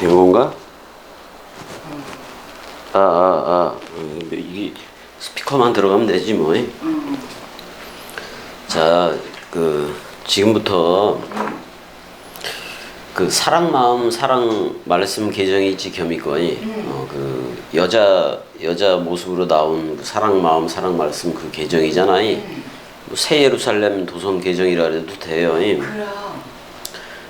된 건가? 아, 아, 아. 어, 이게 스피커만 들어가면 되지 뭐. 자, 그 지금부터 그 사랑 마음 사랑 말씀 계정이 있지 겸이거니 어, 그 여자 여자 모습으로 나온 그 사랑 마음 사랑 말씀 그 계정이잖아요. 뭐새 예루살렘 도성 계정이라 해도 돼요. 그럼.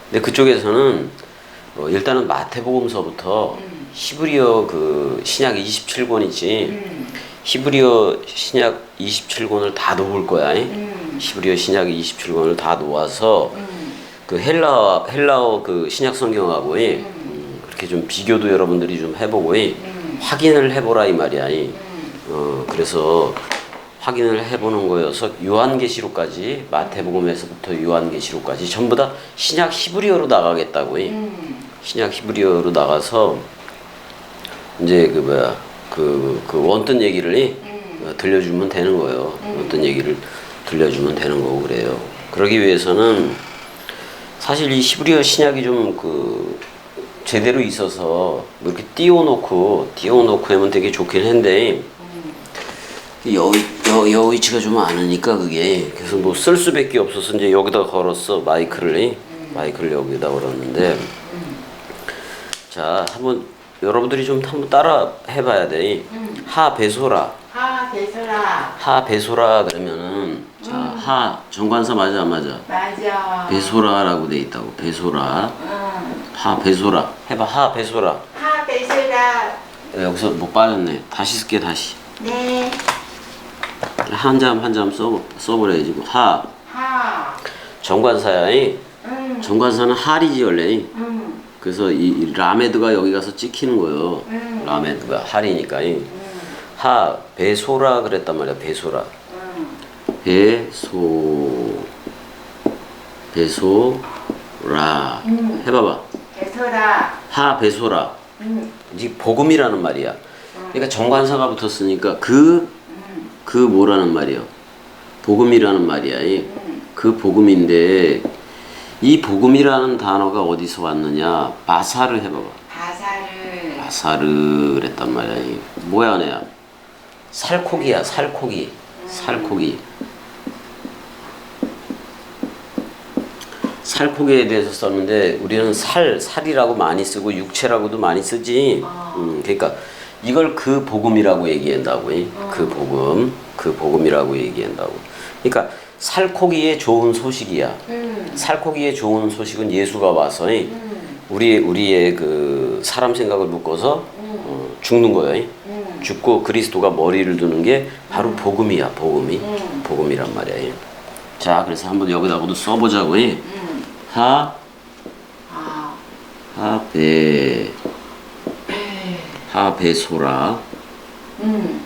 근데 그쪽에서는 어, 일단은 마태복음서부터 히브리어 그 신약 27권 있지. 음. 히브리어 신약 27권을 다 놓을 거야. 음. 히브리어 신약 27권을 다 놓아서 음. 그 헬라 헬라어 그 신약 성경하고 음, 그렇게 좀 비교도 여러분들이 좀 해보고 음. 확인을 해보라 이 말이야. 음. 어 그래서 확인을 해보는 거여서 요한계시록까지 마태복음에서부터 요한계시록까지 전부 다 신약 히브리어로 나가겠다고. 음. 신약 히브리어로 나가서 이제 그 뭐야 그, 그 원뜬 얘기를 음. 어, 들려주면 되는 거예요. 원뜬 얘기를 들려주면 되는 거고 그래요. 그러기 위해서는 사실 이 히브리어 신약이 좀 그 제대로 있어서 뭐 이렇게 띄워놓고 띄워놓고 하면 되게 좋긴 한데 여, 여, 여 위치가 좀 많으니까 그게 그래서 뭐 쓸 수밖에 없어서 이제 여기다 걸었어 마이크를 마이크를 여기다 걸었는데 자 한번 여러분들이 좀 한번 따라 해봐야 돼. 하 베소라 하 대설아. 하 베소라 그러면은 자하 정관사 맞아 안 맞아? 맞아. 베소라라고 돼 있다고 베소라 응. 하 베소라 해봐 하 베소라 하 대설아. 여기서 뭐 빠졌네 다시 쓸게 다시 네. 한 점 한 점 써 써버려야지 뭐. 하 하. 정관사야 이. 응. 정관사는 할이지 원래 이. 응. 그래서 이, 이 라메드가 여기 가서 찍히는 거예요 음. 라메드가 할이니까 이. 하 베소라 그랬단 말이야 베소라 응. 배소 배소라 음. 해봐봐 대설아. 하 배소라 응. 이제 복음이라는 말이야 그러니까 정관사가 붙었으니까 그그 뭐라는 말이요 복음이라는 말이야 이. 그 복음인데 이 복음이라는 단어가 어디서 왔느냐? 바사를 해봐봐. 바사를. 바사르 그랬단 말이야. 이. 뭐야 내야 살코기야 살코기. 살코기. 살코기에 대해서 썼는데 우리는 살 살이라고 많이 쓰고 육체라고도 많이 쓰지. 음, 그러니까 이걸 그 복음이라고 얘기한다고. 이. 그 복음 그 복음이라고 얘기한다고. 그러니까 살코기에 좋은 소식이야 응. 살코기에 좋은 소식은 예수가 와서 이. 응. 우리 우리의 그 사람 생각을 묶어서 어, 죽는 거예요. 응. 죽고 그리스도가 머리를 두는 게 바로 복음이야. 복음이 음. 복음이란 말이야. 자, 그래서 한번 여기다가도 써보자고. 이. 응. 하 아. 하베 하베소라 응.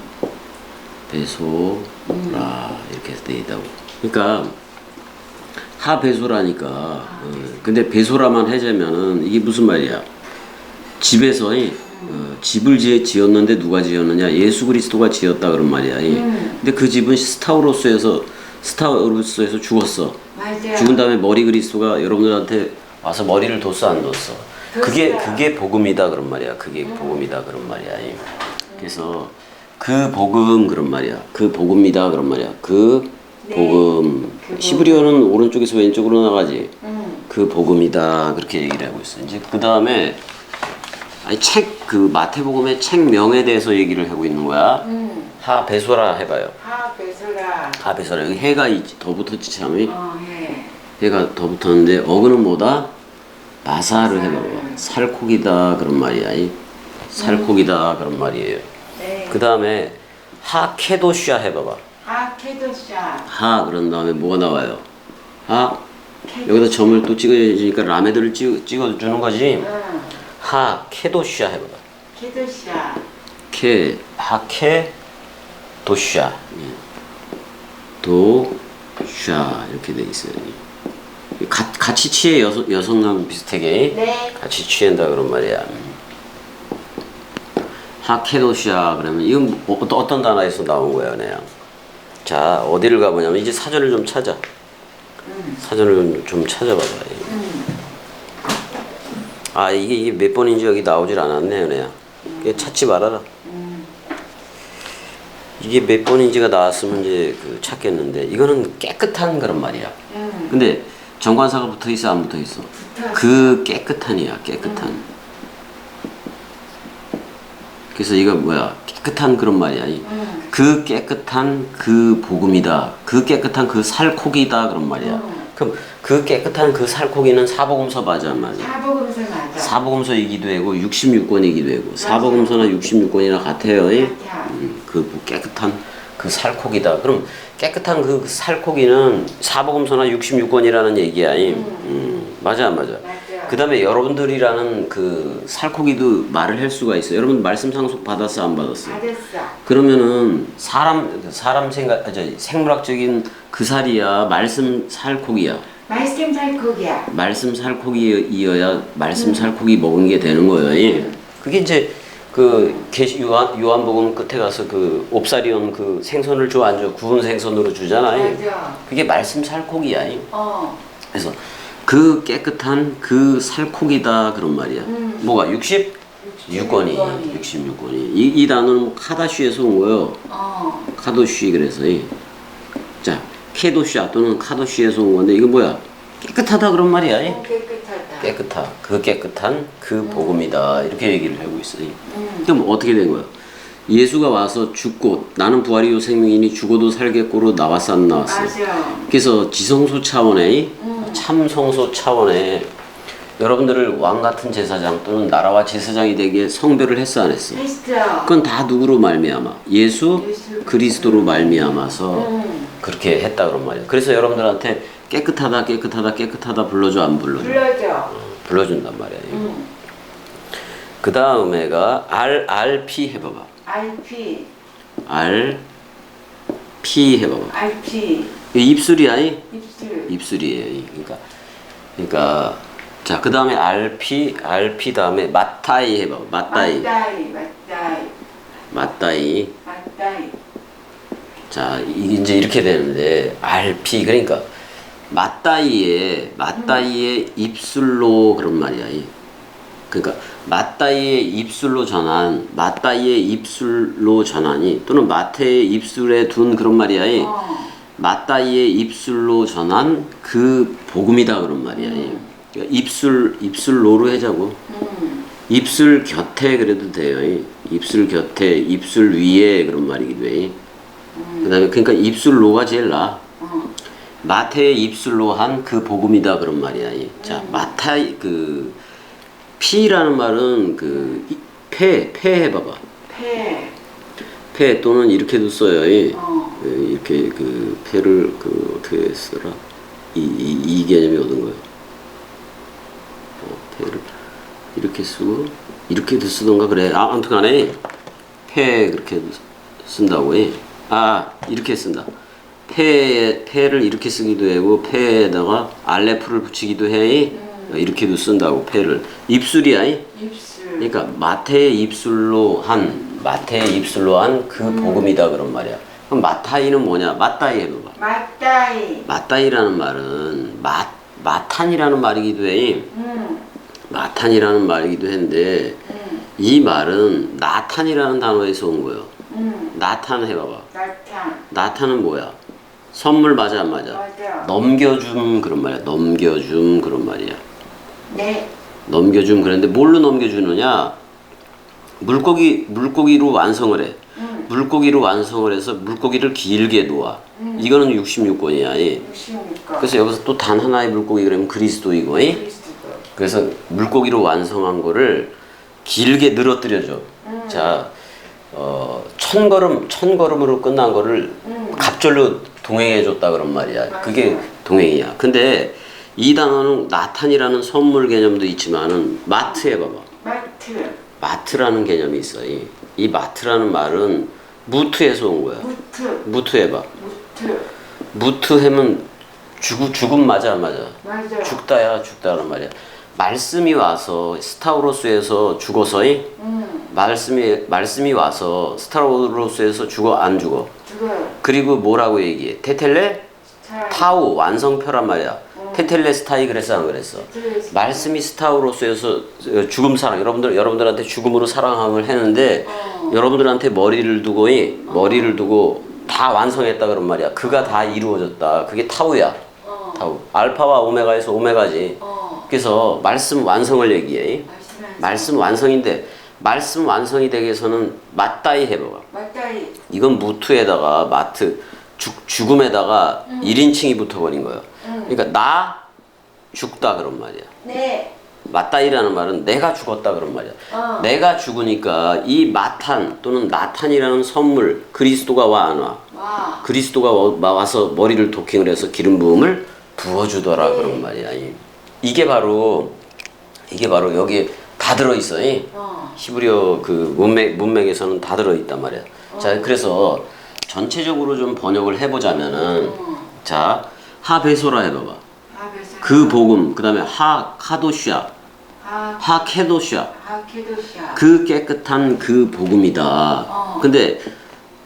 베소라 이렇게 해서 돼 있다고. 그러니까 하베소라니까. 어, 근데 베소라만 해자면은 이게 무슨 말이야? 집에서 이, 어, 집을 지, 지었는데 누가 지었느냐? 예수 그리스도가 지었다 그런 말이야. 이. 근데 그 집은 스타우로스에서 스타우로스에서 죽었어. 맞아. 죽은 다음에 머리 그리스도가 여러분들한테 와서 머리를 뒀어 안 뒀어? 그게. 그게 복음이다 그런 말이야. 그게 복음이다 그런 말이야. 이. 그래서 그 복음 그런 말이야. 그 복음이다 그런 말이야. 그 네. 복음. 그 히브리어는 오른쪽에서 왼쪽으로 나가지. 응. 그 복음이다 그렇게 얘기를 하고 있어. 이제 그 다음에 아니 책 그 마태복음의 책명에 대해서 얘기를 하고 있는 거야. 응. 하 베소라 해봐요. 하 대설아. 하 베소라 여기 해가 있지, 더 붙었지 참이. 어 해. 해가 더 붙었는데 어그는 뭐다? 마사를 해봐봐. 살코기다 그런 말이야. 이. 살코기다 그런 말이에요. 네. 그 다음에 하케도샤 해봐봐. 하 캐도샤. 하 그런 다음에 뭐가 나와요? 하 여기다 점을 또 찍어주니까 라메드를 찍, 찍어주는 거지. 응. 하 케도샤 해봐봐. 캐도샤. 케 하케 도샤 예. 도샤 이렇게 돼 있어요. 이. 가, 같이 취해 여성, 여성하고 비슷하게 네. 같이 취한다 그런 말이야. 하케도샤 그러면 이건 뭐, 어떤 어떤 단어에서 나온 거야, 그냥. 자 어디를 가보냐면 이제 사전을 좀 찾아. 사전을 좀, 좀 찾아봐봐. 응. 아 이게 이게 몇 번인지 여기 나오질 않았네. 이게 찾지 말아라. 음. 이게 몇 번인지가 나왔으면 이제 그 찾겠는데 이거는 깨끗한 그런 말이야. 음. 근데 정관사가 붙어 있어 안 붙어 있어? 그 깨끗한이야 깨끗한. 그래서 이거 뭐야 깨끗한 그런 말이야. 이- 음. 그 깨끗한 그 복음이다. 그 깨끗한 그 살코기다 그런 말이야. 음. 그럼 그 깨끗한 그 살코기는 사복음서 맞아 말이야. 사복음서 맞아. 사복음서이기도 하고 66권이기도 하고 사복음서나 66권이나 같아요. 예? 같아. 음, 그 깨끗한 그 살코기다. 그럼 깨끗한 그 살코기는 사복음서나 66권이라는 얘기야. 이. 음, 맞아 안 맞아? 그 다음에 여러분들이라는 그 살코기도 말을 할 수가 있어. 여러분 말씀 상속 받았어 안 받았어? 받았어. 그러면은 사람 사람 생각 아, 저 생물학적인 그 살이야 말씀 살코기야. 말씀 살코기야. 말씀 살코기이어야 말씀 살코기 먹은 게 되는 거예요. 예. 그게 이제 그 계시 요한 요한복음 끝에 가서 그 옵사리온 그 생선을 줘 안 줘? 구운 생선으로 주잖아요. 맞아. 그게 말씀 살코기야. 예. 어. 그래서 그 깨끗한 그 살코기다 그런 말이야. 음. 뭐가 60 6권이 66권이 이, 이 단어는 카다쉬에서 온 거예요. 어. 카도쉬 그래서 이. 자 케도샤 또는 카도쉬에서 온 건데 이거 뭐야? 깨끗하다 그런 말이야. 이. 어, 깨끗하다. 깨끗하 그 깨끗한 그 복음이다 이렇게 얘기를 하고 있어요. 음. 그럼 어떻게 된 거야? 예수가 와서 죽고 나는 부활이요 생명이니 죽어도 살겠고로 나왔어 안 나왔어? 맞아. 그래서 지성소 차원의 음. 참성소 차원의 여러분들을 왕 같은 제사장 또는 나라와 제사장이 되게 성별을 했어 안 했어? 했어. 그건 다 누구로 말미암아? 예수 그리스도로 말미암아서 음. 그렇게 했다 그런 말이야. 그래서 여러분들한테 깨끗하다 깨끗하다 깨끗하다 불러줘 안 불러줘? 불러줘. 불러준단 말이야. 음. 그 다음에가 R R P 해봐봐. RP. R P 해봐봐. RP. 이 입술이야 이 입술. 입술이에요. 이. 그러니까 그러니까 자 그 다음에 R P R P 다음에 마타이 해봐봐. 마타이 맞다이. 맞다이. 마타이. 맞다이. 자 이제 이렇게 되는데 R P 그러니까 마따이의 마따이의 입술로 그런 말이야. 이. 그러니까 마따이의 입술로 전한 마따이의 입술로 전하니 또는 마태의 입술에 둔 그런 말이야. 이. 어. 마따이의 입술로 전한 그 복음이다 그런 말이야. 이. 그러니까 입술 입술로로 해자고 음. 입술 곁에 그래도 돼요. 이. 입술 곁에 입술 위에 그런 말이기도 해. 그다음에 그러니까 입술로가 제일 나. 어. 마태의 입술로 한 그 복음이다 그런 말이야. 이. 자, 마태 그 피라는 말은 그폐 폐 해봐봐. 폐. 폐 또는 이렇게도 써요. 이. 어. 그 이렇게 그 폐를 그 어떻게 쓰더라? 이, 이, 이 개념이 얻은 거예요. 어, 폐를 이렇게 쓰고 이렇게도 쓰던가 그래. 아, 아무튼간에 폐 그렇게 쓴다고 해. 아 이렇게 쓴다. 폐 폐를 이렇게 쓰기도 하고 폐에다가 알레프를 붙이기도 해. 이렇게도 쓴다고 폐를 입술이야. 이. 입술. 그러니까 마태의 입술로 한 마태의 입술로 한 그 복음이다 그런 말이야. 그럼 마타이는 뭐냐? 마따이 해봐봐. 맞다이. 마따이라는 말은 마 마탄이라는 말이기도 해. 음. 마탄이라는 말이기도 한데 음. 이 말은 나탄이라는 단어에서 온 거예요. 음. 나탄 해봐봐. 나탄. 나탄은 뭐야? 선물 맞아 안 맞아? 맞아. 넘겨줌 그런 말이야. 넘겨줌 그런 말이야. 네. 넘겨줌 그랬는데 뭘로 넘겨주느냐? 물고기 물고기로 완성을 해. 음. 물고기로 완성을 해서 물고기를 길게 놓아. 이거는 66권이야. 예. 66거. 그래서 여기서 또 단 하나의 물고기 그러면 그리스도이고. 예? 그리스도. 그래서 물고기로 완성한 거를 길게 늘어뜨려줘. 자, 어, 천 걸음, 천 걸음으로 끝난 거를 음. 갑절로 동행해줬다 그런 말이야. 맞아. 그게 동행이야. 근데 이 단어는 나탄이라는 선물 개념도 있지만은 마트 해봐봐. 마트. 마트라는 개념이 있어. 이, 이 마트라는 말은 무트에서 온 거야. 무트. 무트 해 봐. 무트. 무트 하면 죽, 죽음 맞아 안 맞아? 맞아. 죽다야 죽다란 말이야. 말씀이 와서 스타우로스에서 죽어서 이 음. 말씀이 말씀이 와서 스타우로스에서 죽어 안 죽어. 죽어. 그리고 뭐라고 얘기해? 테텔레 차. 타우 완성표란 말이야. 음. 테텔레스타이 그랬어 안 그랬어? 말씀이 스타우로스에서 죽음 사랑 여러분들 여러분들한테 죽음으로 사랑함을 했는데 여러분들한테 머리를 두고 이 머리를 두고 다 완성했다 그런 말이야. 그가 다 이루어졌다. 그게 타우야. 타우. 알파와 오메가에서 오메가지. 그래서 말씀 완성을 얘기해. 말씀 완성인데 말씀 완성이 되기 위해서는 맞다이 해봐봐. 맞다이. 이건 무투에다가 마트 죽, 죽음에다가 1인칭이 붙어버린 거예요. 그러니까 나 죽다 그런 말이야. 네. 맞다이라는 말은 내가 죽었다 그런 말이야. 어. 내가 죽으니까 이 마탄 또는 나탄이라는 선물 그리스도가 와 안 와? 와. 그리스도가 와- 와서 머리를 도킹을 해서 기름 부음을 부어주더라 네. 그런 말이야. 이- 이게 바로 이게 바로 여기 다 들어 있어. 이. 어. 히브리어 그 문맥 문맥에서는 다 들어 있단 말이야. 자, 그래서 전체적으로 좀 번역을 해보자면은 자 하베소라 해봐봐. 하베스. 그 복음 그 다음에 하 카도시아 하 하 케도시아 하 케도시아. 그 깨끗한 그 복음이다. 어. 근데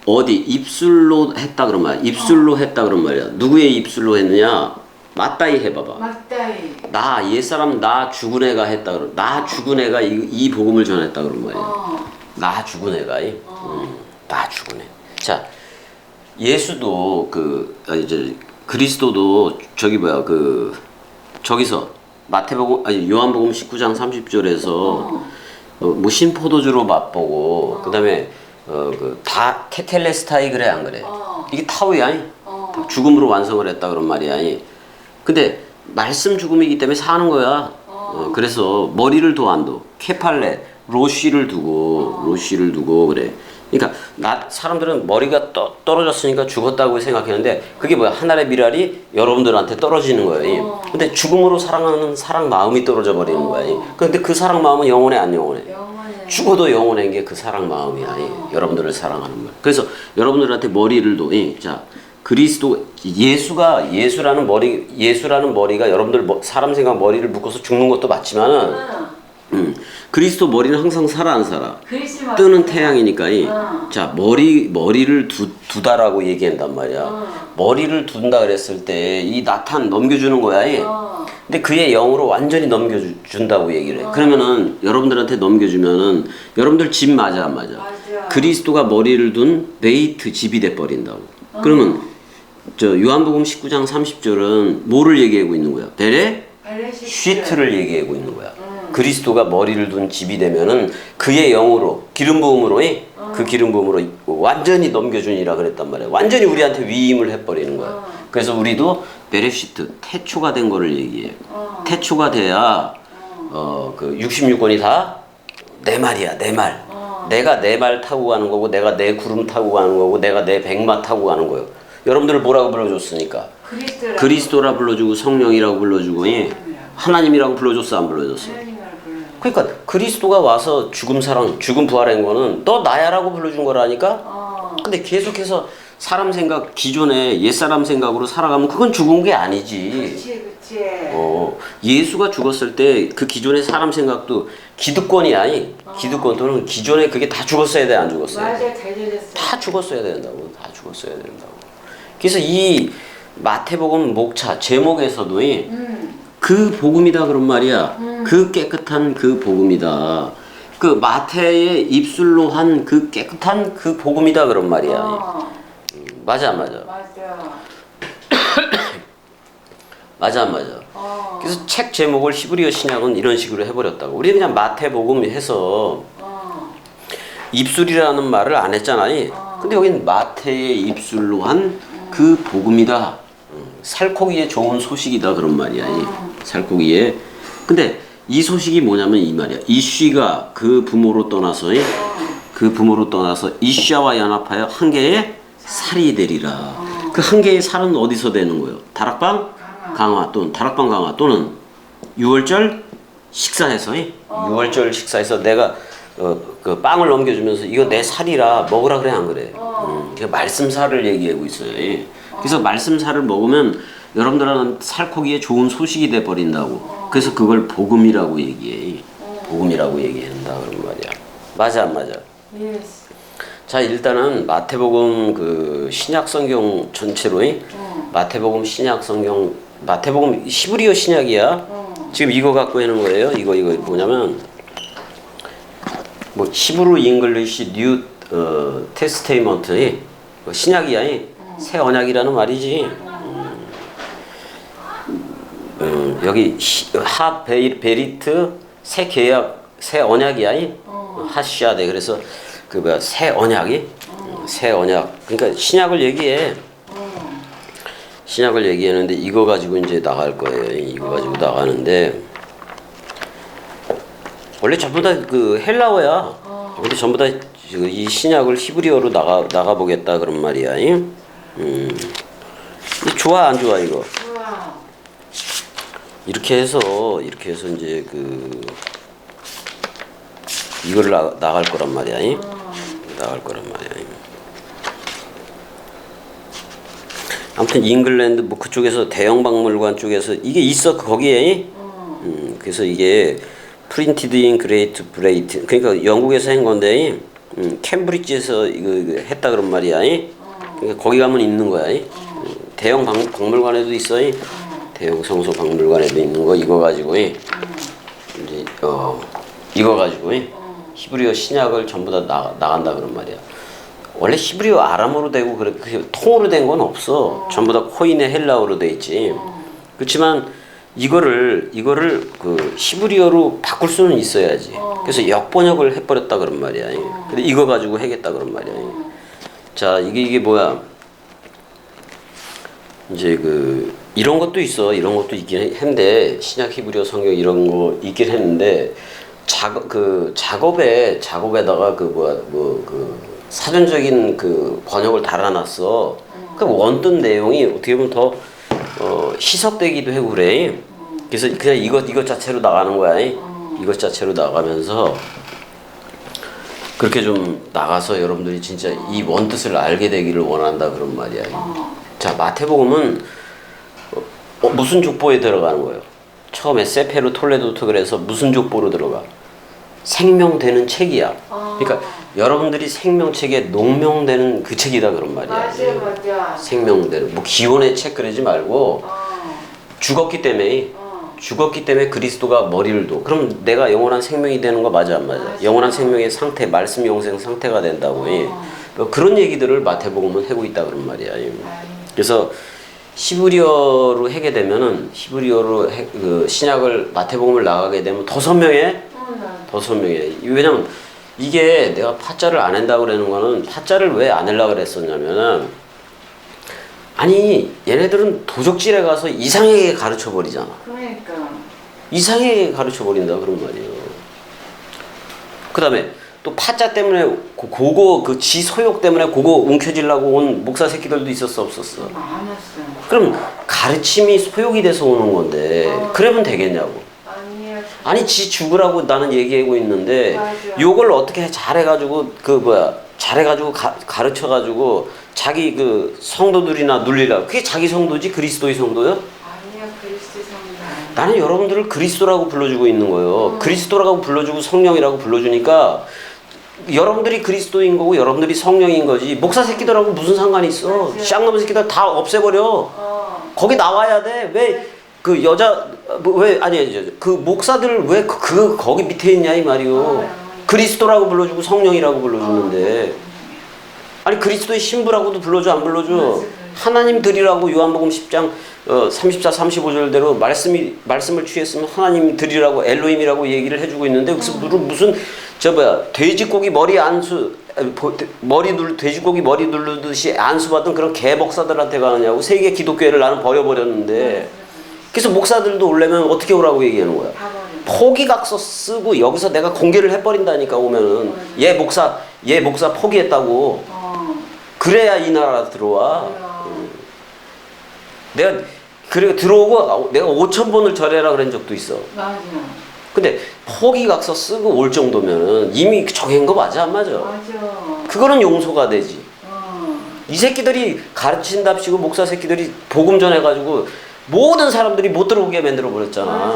어디 입술로 했다 그런 말이야. 입술로 했다 그런 말이야. 누구의 입술로 했느냐? 맞다이 해봐봐. 맞다이. 나 옛사람 나 죽은 애가 했다 그런. 나 죽은 애가 이, 이 복음을 전했다 그런 말이야. 어. 나 죽은 애가 이. 음, 나 죽은 애. 자, 예수도 그 아, 이제 그리스도도 저기 뭐야 그 저기서 마태복음 아니 요한복음 19장 30절에서 어, 뭐 신포도주로 맛보고 그다음에 어 그다 테텔레스타이 그래 안 그래? 어. 이게 타우야. 이? 어. 죽음으로 완성을 했다 그런 말이야. 이. 근데 말씀 죽음이기 때문에 사는 거야. 어, 그래서 머리를 도안 둬. 케팔레 로쉬를 두고 로쉬를 두고 그래. 그러니까 나 사람들은 머리가 떠, 떨어졌으니까 죽었다고 생각했는데 그게 뭐야 하늘의 미랄이 여러분들한테 떨어지는 거예요. 이. 근데 죽음으로 사랑하는 사랑 마음이 떨어져 버리는 거야. 이. 근데 그 사랑 마음은 영원해 안 영원해? 영원해. 죽어도 영원한 게 그 사랑 마음이야. 이. 여러분들을 사랑하는 말. 그래서 여러분들한테 머리를 도, 이. 자, 그리스도, 예수가, 예수라는 머리, 예수라는 머리가 여러분들 머- 사람 생각 머리를 묶어서 죽는 것도 맞지만은, 응. 음, 그리스도 머리는 항상 살아 안 살아. 뜨는 태양이니까, 이. 어. 자, 머리, 머리를 두, 두다라고 얘기한단 말이야. 머리를 둔다 그랬을 때 이 나탄 넘겨주는 거야, 이. 어. 근데 그의 영으로 완전히 넘겨준다고 얘기를 해. 그러면은 여러분들한테 넘겨주면은 여러분들 집 맞아 안 맞아? 맞아. 그리스도가 머리를 둔 베이트 집이 돼 버린다고. 그러면 저 요한복음 19장 30절은 뭐를 얘기하고 있는 거야? 베레 베레시트. 쉬트를 얘기하고 있는 거야. 그리스도가 머리를 둔 집이 되면은 그의 영으로 기름 부음으로 이, 그 기름 부음으로 완전히 넘겨주니라 그랬단 말이야. 완전히 우리한테 위임을 해버리는 거야. 그래서 우리도 베레시트 태초가 된 거를 얘기해. 태초가 돼야 어 그 66권이 다 내 말이야 내 말. 내가 내 말 타고 가는 거고 내가 내 구름 타고 가는 거고 내가 내 백마 타고 가는 거예요. 여러분들을 뭐라고 불러줬으니까 그리스도라. 그리스도라 불러주고 성령이라고 불러주고 예. 하나님이라고 불러줬어 안 불러줬어? 하나님을 불러. 그러니까 그리스도가 와서 죽음 사랑 죽음 부활한 거는 너 나야라고 불러준 거라니까. 어. 근데 계속해서 사람 생각 기존에 옛 사람 생각으로 살아가면 그건 죽은 게 아니지. 그치 그치. 어, 예수가 죽었을 때 그 기존의 사람 생각도 기득권이 아니 기득권 또는 기존에 그게 다 죽었어야 돼 안 죽었어요? 맞아 대전했어. 다 죽었어야 된다고 다 죽었어야 된다고. 그래서 이 마태복음 목차 제목에서도 이 음. 그 복음이다 그런 말이야. 그 깨끗한 그 복음이다. 그 마태의 입술로 한 그 깨끗한 그 복음이다 그런 말이야. 어. 맞아 안 맞아? 맞아. 맞아 안 맞아? 어. 그래서 책 제목을 히브리어 신약은 이런 식으로 해버렸다고. 우리 그냥 마태복음 해서 어. 입술이라는 말을 안 했잖아요. 근데 여긴 마태의 입술로 한 그 복음이다. 음, 살코기에 좋은 소식이다 그런 말이야. 이 살코기에. 근데 이 소식이 뭐냐면 이 말이야. 이쉬가 그 부모로 떠나서 이, 그 부모로 떠나서 이쉬와 연합하여 한 개의 살이 되리라. 그 한 개의 살은 어디서 되는 거예요? 다락방 강화 또는 다락방 강화 또는 6월절 식사해서 이, 6월절 식사해서 내가 어, 그 빵을 넘겨주면서 이거 내 살이라 먹으라 그래 안 그래? 음, 그 말씀살을 얘기하고 있어요. 예. 그래서 말씀살을 먹으면 여러분들은 살코기에 좋은 소식이 돼 버린다고. 그래서 그걸 복음이라고 얘기해. 복음이라고 얘기한다 그런 말이야. 맞아 안 맞아? 예스. 자 일단은 마태복음 그 신약 성경 전체로 이 마태복음 신약 성경 마태복음 히브리어 신약이야. 어. 지금 이거 갖고 하는 거예요. 이거 이거 뭐냐면 뭐 히브루 잉글리시 뉴 어, 테스테이먼트 신약이야. 이. 새 언약이라는 말이지. 음. 음, 여기 히- 하 베이- 베리트 새 계약 새 언약이야. 이. 하시아데 그래서 그 뭐야 새 언약이 음, 새 언약 그러니까 신약을 얘기해. 신약을 얘기하는데 이거 가지고 이제 나갈 거예요. 이거 가지고 나가는데 원래 전부 다 그 헬라어야. 근데 전부 다 이 신약을 히브리어로 나가 나가 보겠다 그런 말이야. 음. 이 좋아 안 좋아 이거? 이렇게 해서 이렇게 해서 이제 그 이거를 나, 나갈 거란 말이야. 이? 나갈 거란 말이야. 이. 아무튼 잉글랜드 뭐 그쪽에서 대형 박물관 쪽에서 이게 있어 거기에. 이? 음, 그래서 이게 프린티드 인 그레이트 브레이트 그러니까 영국에서 한 건데 음, 캠브리지에서 이거, 이거 했다 그런 말이야. 이? 그러니까 거기 가면 있는 거야. 이? 음, 대형 박, 박물관에도 있어. 이? 대형 성소 박물관에도 있는 거 이거 가지고 이? 이제 어 이거 가지고 이? 히브리어 신약을 전부 다 나, 나간다 그런 말이야. 원래 히브리어 아람어로 되고 그래 그 통으로 된 건 없어. 전부 다 코인의 헬라어로 돼 있지. 그렇지만 이거를 이거를 그 히브리어로 바꿀 수는 있어야지. 그래서 역번역을 해버렸다 그런 말이야. 근데 이거 가지고 해겠다 그런 말이야. 자 이게 이게 뭐야? 이제 그 이런 것도 있어. 이런 것도 있긴 했는데 신약 히브리어 성경 이런 거 있긴 했는데 작업 그 작업에 작업에다가 그 뭐야 뭐 그 사전적인 그 번역을 달아놨어. 그 원뜬 내용이 어떻게 보면 더 어, 희석되기도 하고 그래. 그래서 그냥 이것 이것 자체로 나가는 거야. 이것 자체로 나가면서 그렇게 좀 나가서 여러분들이 진짜 이 원뜻을 알게 되기를 원한다 그런 말이야. 자 마태복음은 어, 어, 무슨 족보에 들어가는 거예요? 처음에 세페르 톨레도트 그래서 무슨 족보로 들어가? 생명되는 책이야. 그러니까 여러분들이 생명책에 농명되는 그 책이다 그런 말이야. 맞아 맞아. 생명되는 뭐 기원의 책 그러지 말고 어. 죽었기 때문에 어. 죽었기 때문에 그리스도가 머리를 둬. 그럼 내가 영원한 생명이 되는 거 맞아 안 맞아? 맞아. 영원한 생명의 상태, 말씀 영생 상태가 된다고. 예. 그런 얘기들을 마태복음은 하고 있다 그런 말이야. 예. 그래서 히브리어로 하게 되면은 히브리어로 해- 그 신약을 마태복음을 나가게 되면 더 선명해. 더 선명해. 왜냐면 이게 내가 파자를 안 한다고 그러는 거는 파자를 왜 안 하려고 그랬었냐면은 아니 얘네들은 도적질에 가서 이상하게 가르쳐 버리잖아. 그러니까. 이상하게 가르쳐 버린다 그런 말이에요. 그다음에 또 파자 때문에 고- 그거 그 지 소욕 때문에 그거 움켜쥐려고 온 목사 새끼들도 있었어 없었어. 많았어. 그럼 가르침이 소욕이 돼서 오는 건데 그러면 되겠냐고. 아니 지 죽으라고 나는 얘기하고 있는데 맞아. 요걸 어떻게 잘해가지고 그 뭐야 잘해가지고 가, 가르쳐가지고 자기 그 성도들이나 눌리라 그게 자기 성도지 그리스도의 성도요? 아니야 그리스도 성도 아니야. 나는 여러분들을 그리스도라고 불러주고 있는 거예요. 그리스도라고 불러주고 성령이라고 불러주니까 여러분들이 그리스도인 거고 여러분들이 성령인 거지 목사 새끼들하고 무슨 상관이 있어? 쌍놈 새끼들 다 없애버려. 어. 거기 나와야 돼. 왜 그 여자 뭐, 왜 아니 아니, 그 목사들 왜 그 거기 밑에 있냐 이 말이요. 아, 그리스도라고 불러주고 성령이라고 불러주는데 아니 그리스도의 신부라고도 불러줘 안 불러줘. 맞아. 하나님 드리라고 요한복음 10장 어, 34, 35절대로 말씀이 말씀을 취했으면 하나님 드리라고 엘로힘이라고 얘기를 해주고 있는데 그래서 무슨 무슨 저 뭐야 돼지고기 머리 안수 아, 보- 머리 눌 돼지고기 머리 누르듯이 안수 받은 그런 개 목사들한테 가느냐고 세계 기독교회를 나는 버려버렸는데 그래서 목사들도 오려면 어떻게 오라고 얘기하는 거야? 포기각서 쓰고 여기서 내가 공개를 해버린다니까 오면은 얘 목사 얘 목사 포기했다고 어. 그래야 이 나라 들어와. 내가 그래 들어오고 내가 5천 번을 절해라 그런 적도 있어. 맞아. 근데 포기각서 쓰고 올 정도면은 이미 정한 거 맞아 안 맞아? 맞아. 그거는 용서가 되지. 어. 이 새끼들이 가르친답시고 목사 새끼들이 복음 전해가지고 모든 사람들이 못 들어오게 만들어 버렸잖아.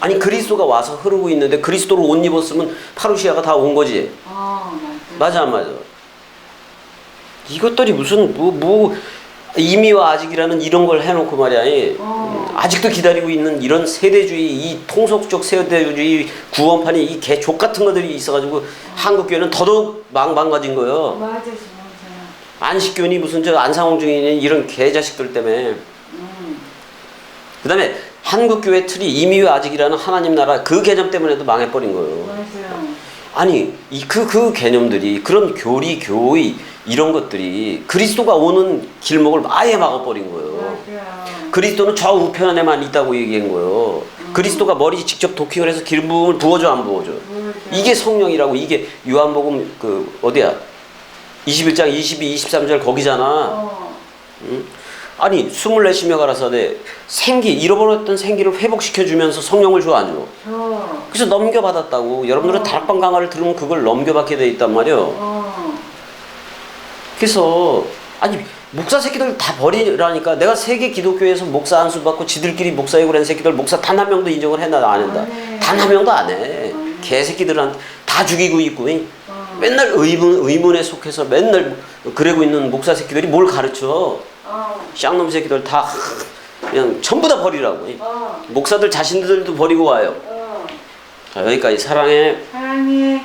아니 그리스도가 와서 흐르고 있는데 그리스도를 옷 입었으면 파루시아가 다 온 거지. 어 맞아. 맞아? 이것들이 무슨 뭐 뭐 이미와 아직이라는 이런 걸 해놓고 말이야. 이, 어. 음, 아직도 기다리고 있는 이런 세대주의, 이 통속적 세대주의 구원판이 이 개족 같은 것들이 있어가지고 한국교회는 더더욱 망, 망가진 거예요. 맞아, 맞아. 안식교니 무슨 저 안상홍 중이니 이런 개자식들 때문에. 음. 그 다음에 한국교회 틀이 이미와 아직이라는 하나님 나라 그 개념 때문에도 망해버린 거예요. 맞아요. 아니 이그그 개념들이 그런 교리 교의 이런 것들이 그리스도가 오는 길목을 아예 막아버린 거예요. 맞아요. 그리스도는 저 우편에만 있다고 얘기한 거예요. 그리스도가 머리 직접 도킹을 해서 기름부음을 부어줘 안 부어줘. 이게 성령이라고 이게 요한복음 그 어디야? 21장 22, 23절 거기잖아. 어. 아니 24시며 가라사대 생기 잃어버렸던 생기를 회복시켜 주면서 성령을 줘 안 줘. 저. 그래서 넘겨받았다고. 여러분들은 다락방 강화를 들으면 그걸 넘겨받게 돼 있단 말이에요. 어. 그래서 아니 목사 새끼들 다 버리라니까 내가 세계 기독교에서 목사 안수 받고 지들끼리 목사이고 그런 새끼들 목사 단 한 명도 인정을 했나 안 한다. 안 해. 단한 명도 안 해. 안 해. 개새끼들한테 다 죽이고 있고 이. 어. 맨날 의문 의문에 속해서 맨날 그러고 있는 목사 새끼들이 뭘 가르쳐? 어. 쌍놈 새끼들 다 그냥 전부 다 버리라고. 이. 어. 목사들 자신들도 버리고 와요. 어. 자, 여기까지 사랑해. 사랑해.